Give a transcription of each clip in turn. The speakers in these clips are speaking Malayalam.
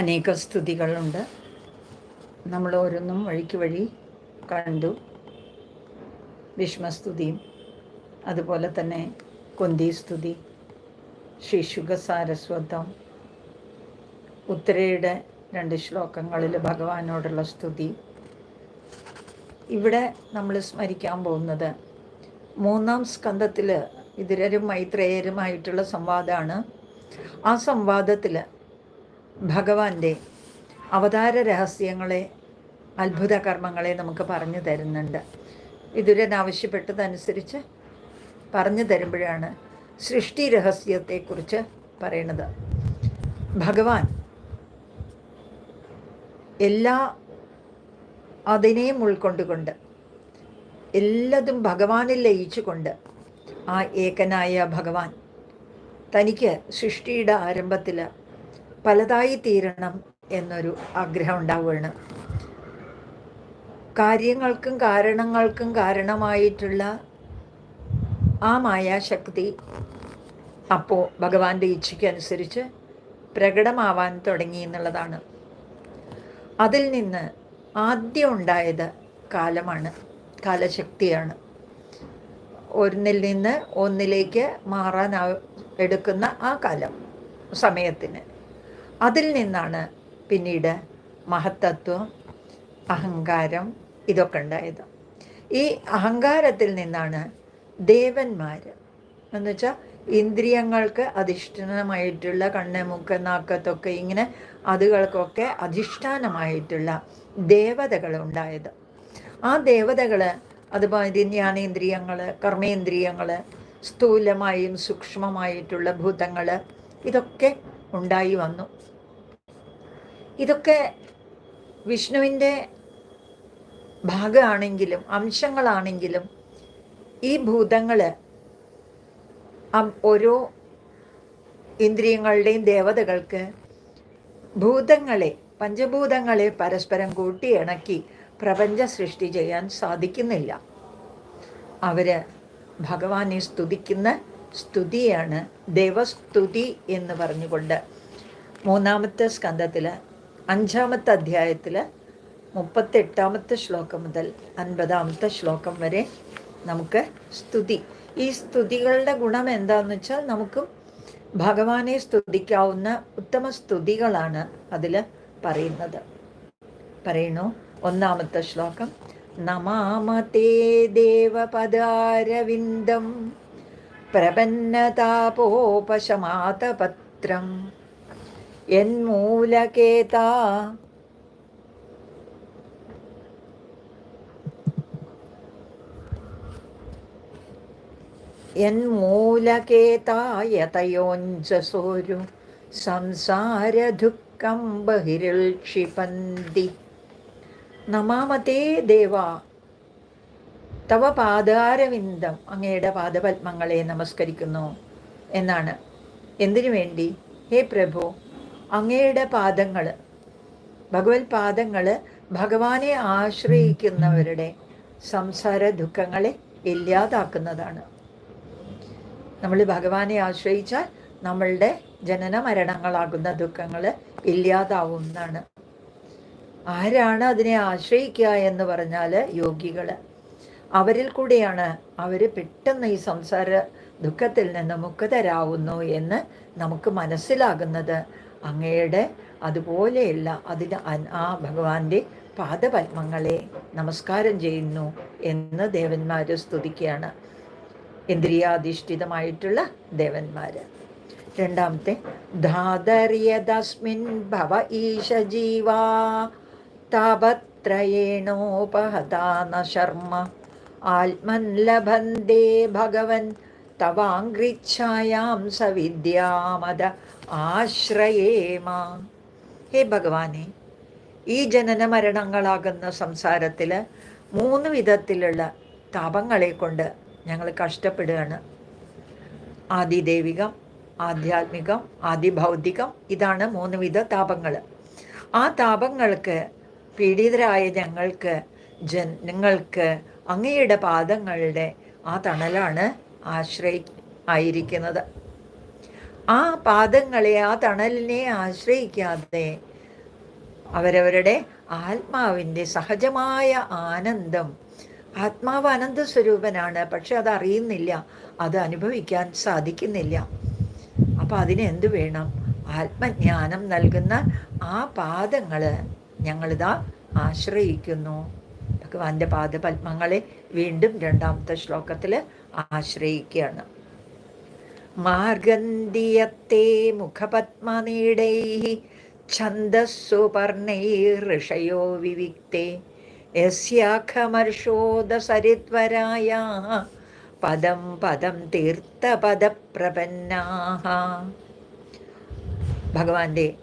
അനേക സ്തുതികളുണ്ട്. നമ്മൾ ഓരോന്നും വഴിക്ക് വഴി കണ്ടു. ഭീഷ്മസ്തുതിയും അതുപോലെ തന്നെ കുന്തി സ്തുതി ശിശുക സാരസ്വതം ഉത്തരയുടെ രണ്ട് ശ്ലോകങ്ങളിൽ ഭഗവാനോടുള്ള സ്തുതി. ഇവിടെ നമ്മൾ സ്മരിക്കാൻ പോകുന്നത് മൂന്നാം സ്കന്ധത്തിൽ ഇതിരരും മൈത്രേയരുമായിട്ടുള്ള സംവാദമാണ്. ആ സംവാദത്തിൽ ഭഗവാന്റെ അവതാര രഹസ്യങ്ങളെ അത്ഭുത കർമ്മങ്ങളെ നമുക്ക് പറഞ്ഞു തരുന്നുണ്ട്. വിതുരൻ ആവശ്യപ്പെട്ടതനുസരിച്ച് പറഞ്ഞു തരുമ്പോഴാണ് സൃഷ്ടി രഹസ്യത്തെക്കുറിച്ച് പറയണത്. ഭഗവാൻ എല്ലാ അതിനെയും ഉൾക്കൊണ്ടുകൊണ്ട് എല്ലാതും ഭഗവാനിൽ ലയിച്ചുകൊണ്ട് ആ ഏകനായ ഭഗവാൻ തനിക്ക് സൃഷ്ടിയുടെ ആരംഭത്തിൽ പലതായി തീരണം എന്നൊരു ആഗ്രഹം ഉണ്ടാവുകയാണ്. കാര്യങ്ങൾക്കും കാരണങ്ങൾക്കും കാരണമായിട്ടുള്ള ആ മായാശക്തി അപ്പോൾ ഭഗവാന്റെ ഇച്ഛയ്ക്കനുസരിച്ച് പ്രകടമാവാൻ തുടങ്ങി എന്നുള്ളതാണ്. അതിൽ നിന്ന് ആദ്യം ഉണ്ടായത് കാലമാണ് കാലശക്തിയാണ്. ഒന്നിൽ നിന്ന് ഒന്നിലേക്ക് മാറാൻ എടുക്കുന്ന ആ കാലം സമയത്തിന്. അതിൽ നിന്നാണ് പിന്നീട് മഹത്തത്വം അഹങ്കാരം ഇതൊക്കെ ഉണ്ടായത്. ഈ അഹങ്കാരത്തിൽ നിന്നാണ് ദേവന്മാർ എന്ന് വെച്ചാൽ ഇന്ദ്രിയങ്ങൾക്ക് അധിഷ്ഠാനമായിട്ടുള്ള കണ്ണ് മൂക്ക് നാക്കത്തൊക്കെ ഇങ്ങനെ അതുകൾക്കൊക്കെ അധിഷ്ഠാനമായിട്ടുള്ള ദേവതകൾ ഉണ്ടായത്. ആ ദേവതകൾ അതുപോലെ ജ്ഞാനേന്ദ്രിയങ്ങൾ കർമ്മേന്ദ്രിയങ്ങൾ സ്ഥൂലമായും സൂക്ഷ്മമായിട്ടുള്ള ഭൂതങ്ങൾ ഇതൊക്കെ ഉണ്ടായി വന്നു. ഇതൊക്കെ വിഷ്ണുവിന്റെ ഭാഗമാണെങ്കിലും അംശങ്ങളാണെങ്കിലും ഈ ഭൂതങ്ങൾ ഓരോ ഇന്ദ്രിയങ്ങളുടെയും ദേവതകൾക്ക് ഭൂതങ്ങളെ പഞ്ചഭൂതങ്ങളെ പരസ്പരം കൂട്ടിയിണക്കി പ്രപഞ്ച സൃഷ്ടി ചെയ്യാൻ സാധിക്കുന്നില്ല. അവർ ഭഗവാനെ സ്തുതിക്കുന്ന സ്തുതിയാണ് ദേവസ്തുതി എന്ന് പറഞ്ഞുകൊണ്ട് മൂന്നാമത്തെ സ്കന്ധത്തിൽ അഞ്ചാമത്തെ അധ്യായത്തിൽ മുപ്പത്തെട്ടാമത്തെ ശ്ലോകം മുതൽ അൻപതാമത്തെ ശ്ലോകം വരെ നമുക്ക് സ്തുതി. ഈ സ്തുതികളുടെ ഗുണം എന്താണെന്ന് വെച്ചാൽ നമുക്കും ഭഗവാനെ സ്തുതിക്കാവുന്ന ഉത്തമ സ്തുതികളാണ് അതിൽ പറയുന്നത്. പറയണോ. ഒന്നാമത്തെ ശ്ലോകം. നമാമതേ ദേവപദാരവിന്ദം പ്രപന്നതാപോപശമാതപത്രം യന്മൂലകേതാ മൂലകേതായതയോഞ്ചസോരു സംസാരദുഃഖം ബഹിരിൽ ക്ഷിപന്തി നമാമതേ ദേവ. തവ പാദാരവിന്ദം. അങ്ങയുടെ പാദപത്മങ്ങളെ നമസ്കരിക്കുന്നു എന്നാണ്. എന്തിനു വേണ്ടി? ഹേ പ്രഭു അങ്ങയുടെ പാദങ്ങൾ ഭഗവത് പാദങ്ങൾ ഭഗവാനെ ആശ്രയിക്കുന്നവരുടെ സംസാര ദുഃഖങ്ങളെ ഇല്ലാതാക്കുന്നതാണ്. നമ്മൾ ഭഗവാനെ ആശ്രയിച്ചാൽ നമ്മളുടെ ജനന മരണങ്ങളാകുന്ന ദുഃഖങ്ങൾ ഇല്ലാതാവുന്നതാണ്. ആരാണ് അതിനെ ആശ്രയിക്കുക എന്ന് പറഞ്ഞാൽ യോഗികൾ അവരിൽ കൂടെയാണ് അവർ പെട്ടെന്ന് ഈ സംസാര ദുഃഖത്തിൽ നിന്ന് മുക്തരാവുന്നു എന്ന് നമുക്ക് മനസ്സിലാകുന്നത്. അങ്ങയുടെ അതുപോലെയുള്ള അതിന് ആ ഭഗവാന്റെ പാദപത്മങ്ങളെ നമസ്കാരം ചെയ്യുന്നു എന്ന് ദേവന്മാർ സ്തുതിക്കുകയാണ്. ഇന്ദ്രിയാധിഷ്ഠിതമായിട്ടുള്ള ദേവന്മാർ രണ്ടാമത്തെ ധാതര്യതസ്മിൻ ഭവ ഈശ ജീവാ താപത്രയേണോപഹതാന ശർമ്മ. ആത്മൻ ലഭന്തേ ഭഗവൻ തവാങ്കൃച്ഛായാം സവിദ്യാമത ആശ്രയേമ ഹേ ഭഗവാനെ ഈ ജനന മരണങ്ങളാകുന്ന സംസാരത്തിൽ മൂന്ന് വിധത്തിലുള്ള താപങ്ങളെ കൊണ്ട് ഞങ്ങൾ കഷ്ടപ്പെടുകയാണ്. ആദിദൈവികം ആധ്യാത്മികം ആദിഭൗതികം ഇതാണ് മൂന്ന് വിധ താപങ്ങൾ ആ താപങ്ങൾക്ക് പീഡിതരായ ഞങ്ങൾക്ക് ജനങ്ങൾക്ക് അങ്ങയുടെ പാദങ്ങളുടെ ആ തണലാണ് ആശ്രയി ആയിരിക്കുന്നത്. ആ പാദങ്ങളെ ആ തണലിനെ ആശ്രയിക്കാതെ അവരവരുടെ ആത്മാവിന്റെ സഹജമായ ആനന്ദം. ആത്മാവ് അനന്ത സ്വരൂപനാണ് പക്ഷെ അത് അറിയുന്നില്ല അത് അനുഭവിക്കാൻ സാധിക്കുന്നില്ല. അപ്പം അതിന് എന്ത് വേണം? ആത്മജ്ഞാനം നൽകുന്ന ആ പാദങ്ങൾ ഞങ്ങളിതാ ആശ്രയിക്കുന്നു. ഭഗവാന്റെ പാദപത്മങ്ങളെ വീണ്ടും രണ്ടാമത്തെ ശ്ലോകത്തിൽ ആശ്രയിക്കുകയാണ്. മാർഗന്ധിയത്തെ മുഖപത്മനീടൈ ഛന്ദസ്സുപർണൈർഷയോ വിവിക്തേ. യസ്യാഖമർഷോദസരിത്വരായ പദം പദം തീർത്ഥപദപ്രപന്നാഹ. ഭഗവാന്റെ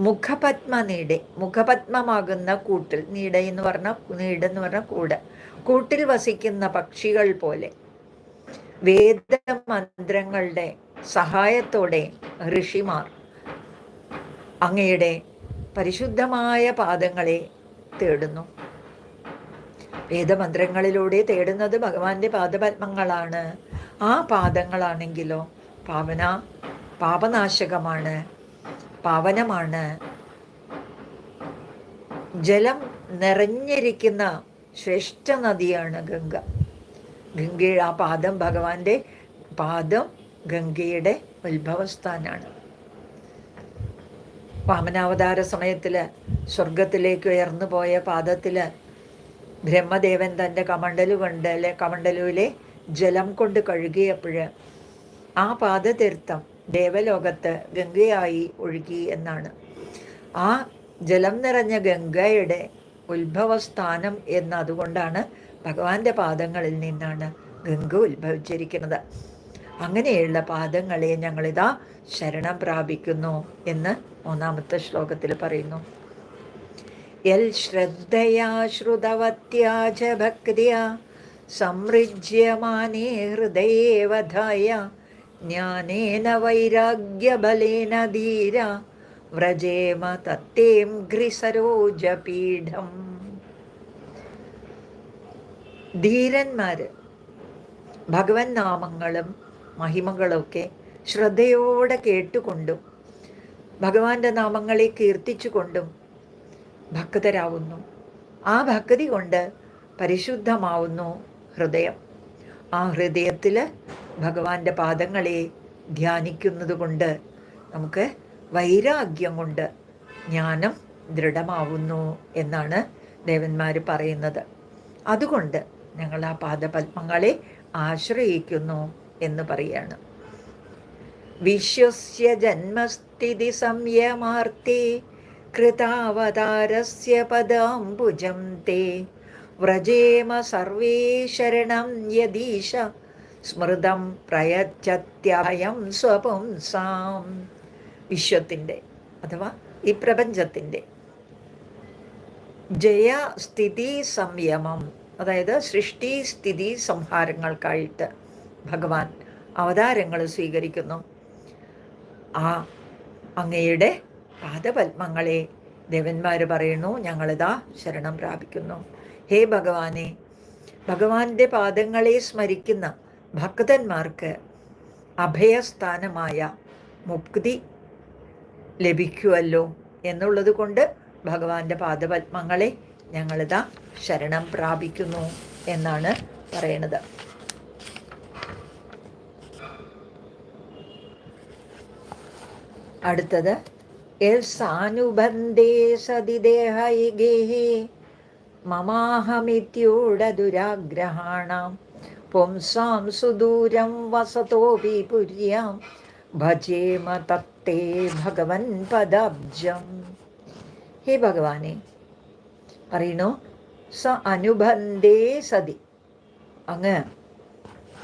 മുഖപത്മ നീട മുഖപത്മമാകുന്ന കൂട്ടിൽ നീട എന്ന് പറഞ്ഞ നീടെന്ന് പറഞ്ഞ കൂട്. കൂട്ടിൽ വസിക്കുന്ന പക്ഷികൾ പോലെ വേദമന്ത്രങ്ങളുടെ സഹായത്തോടെ ഋഷിമാർ അങ്ങയുടെ പരിശുദ്ധമായ പാദങ്ങളെ തേടുന്നു. വേദമന്ത്രങ്ങളിലൂടെ തേടുന്നത് ഭഗവാന്റെ പാദപത്മങ്ങളാണ്. ആ പാദങ്ങളാണെങ്കിലോ പാവന പാപനാശകമാണ് പാവനമാണ്. ജലം നിറഞ്ഞിരിക്കുന്ന ശ്രേഷ്ഠ നദിയാണ് ഗംഗ. ഗംഗയുടെ ആ പാദം ഭഗവാന്റെ പാദം ഗംഗയുടെ ഉത്ഭവസ്ഥാനാണ്. വാമനാവതാര സമയത്തിൽ സ്വർഗത്തിലേക്ക് ഉയർന്നു പോയ പാദത്തിൽ ബ്രഹ്മദേവൻ തന്റെ കമണ്ടലു കൊണ്ട് അല്ലെ കമണ്ടലുവിലെ ജലം കൊണ്ട് കഴുകിയപ്പോൾ ആ പാദതീർത്ഥം ദേവലോകത്ത് ഗംഗയായി ഒഴുകി എന്നാണ്. ആ ജലം നിറഞ്ഞ ഗംഗയുടെ ഉത്ഭവസ്ഥാനം എന്നതുകൊണ്ടാണ് ഭഗവാന്റെ പാദങ്ങളിൽ നിന്നാണ് ഗംഗ ഉത്ഭവിച്ചിരിക്കുന്നത്. അങ്ങനെയുള്ള പാദങ്ങളെ ഞങ്ങളിതാ ശരണം പ്രാപിക്കുന്നു എന്ന് മൂന്നാമത്തെ ശ്ലോകത്തിൽ പറയുന്നു. എൽ ശ്രദ്ധയാ ശ്രുതവത്യാച ഭക്തിയ ഹൃദയേവധായ ജ്ഞാനേന വൈരാഗ്യബലേന ധീര വ്രജേമ തത്തേം ഘ്രിസരോജപീഠം ധീരന്മാര്. ഭഗവൻ നാമങ്ങളും മഹിമകളൊക്കെ ശ്രദ്ധയോടെ കേട്ടുകൊണ്ടും ഭഗവാന്റെ നാമങ്ങളെ കീർത്തിച്ചുകൊണ്ടും ഭക്തരാവുന്നു. ആ ഭക്തി കൊണ്ട് പരിശുദ്ധമാവുന്നു ഹൃദയം. ആ ഹൃദയത്തിൽ ഭഗവാന്റെ പാദങ്ങളെ ധ്യാനിക്കുന്നത് കൊണ്ട് നമുക്ക് വൈരാഗ്യം കൊണ്ട് ജ്ഞാനം ദൃഢമാവുന്നു എന്നാണ് ദേവന്മാർ പറയുന്നത്. അതുകൊണ്ട് ഞങ്ങൾ ആ പാദപത്മങ്ങളെ ആശ്രയിക്കുന്നു എന്ന് പറയാണ്. വിശ്വസ്യ ജന്മസ്ഥിതി സംയമാർത്തി കൃതാവതാരസ്യ പദാംബുജം തേ. വ്രജേമ സർവേ ശരണം യദീശ. സ്മൃതം പ്രയച്ഛത്യായം സ്വപുംസാം വിശ്വത്തിന്റെ അഥവാ ഈ പ്രപഞ്ചത്തിന്റെ ജയ സ്ഥിതി സംയമം. അതായത് സൃഷ്ടി സ്ഥിതി സംഹാരങ്ങൾക്കായിട്ട് ഭഗവാൻ അവതാരങ്ങൾ സ്വീകരിക്കുന്നു. ആ അങ്ങയുടെ പാദപത്മങ്ങളെ ദേവന്മാർ പറയുന്നു ഞങ്ങളിതാ ശരണം പ്രാപിക്കുന്നു. ഹേ ഭഗവാനെ ഭഗവാന്റെ പാദങ്ങളെ സ്മരിക്കുന്ന ഭക്തന്മാർക്ക് അഭയസ്ഥാനമായ മുക്തി ലഭിക്കുമല്ലോ എന്നുള്ളത് കൊണ്ട് ഭഗവാന്റെ പാദപത്മങ്ങളെ ഞങ്ങളിതാ ശരണം പ്രാപിക്കുന്നു എന്നാണ് പറയണത്. അടുത്തത് സാനുബന്ധേ സതി ദേഹൈഗേഹി മമാഹമിത്യൂഢദുരാഗ്രഹാണാം പുംസാം സുദൂരം വസതോപി പുര്യാം. ഭജേമ തത്തേ ഭഗവൻ പദബ്ജം. ഹേ ഭഗവാനെ പറയണു സ അനുബന്ധേ സതി. അങ്ങ്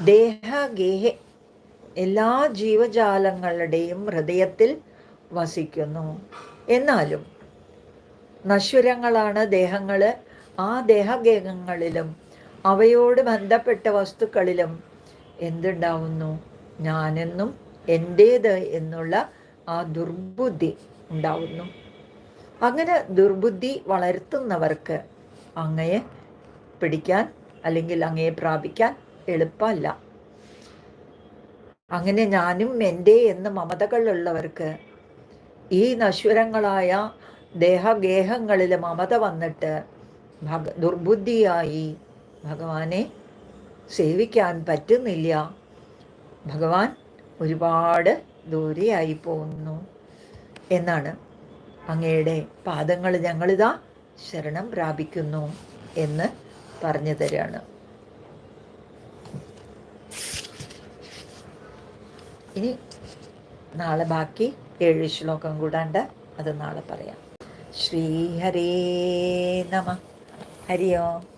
ദേഹഗേഹ എല്ലാ ജീവജാലങ്ങളുടെയും ഹൃദയത്തിൽ വസിക്കുന്നു. എന്നാലും നശ്വരങ്ങളാണ് ദേഹങ്ങൾ ആ ദേഹഗേഹങ്ങളിലും അവയോട് ബന്ധപ്പെട്ട വസ്തുക്കളിലും എന്തുണ്ടാവുന്നു? ഞാനെന്നും എന്റേത് എന്നുള്ള ആ ദുർബുദ്ധി ഉണ്ടാവുന്നു. അങ്ങനെ ദുർബുദ്ധി വളർത്തുന്നവർക്ക് അങ്ങയെ പിടിക്കാൻ അല്ലെങ്കിൽ അങ്ങയെ പ്രാപിക്കാൻ എളുപ്പമല്ല. അങ്ങനെ ഞാനും എന്റെ എന്ന് മമതകളുള്ളവർക്ക് ഈ നശ്വരങ്ങളായ ദേഹഗേഹങ്ങളിൽ മമത വന്നിട്ട് ഭഗ ദുർബുദ്ധിയായി ഭഗവാനെ സേവിക്കാൻ പറ്റുന്നില്ല. ഭഗവാൻ ഒരുപാട് ദൂരെയായി പോകുന്നു എന്നാണ് അങ്ങയുടെ പാദങ്ങൾ ഞങ്ങളിതാ ശരണം പ്രാപിക്കുന്നു എന്ന് പറഞ്ഞു തരാണ് ഇനി നാളെ ബാക്കി ഏഴ് ശ്ലോകം കൂടാണ്ട് അത് നാളെ പറയാം. ശ്രീഹരേ നമ. ഹരി ഓം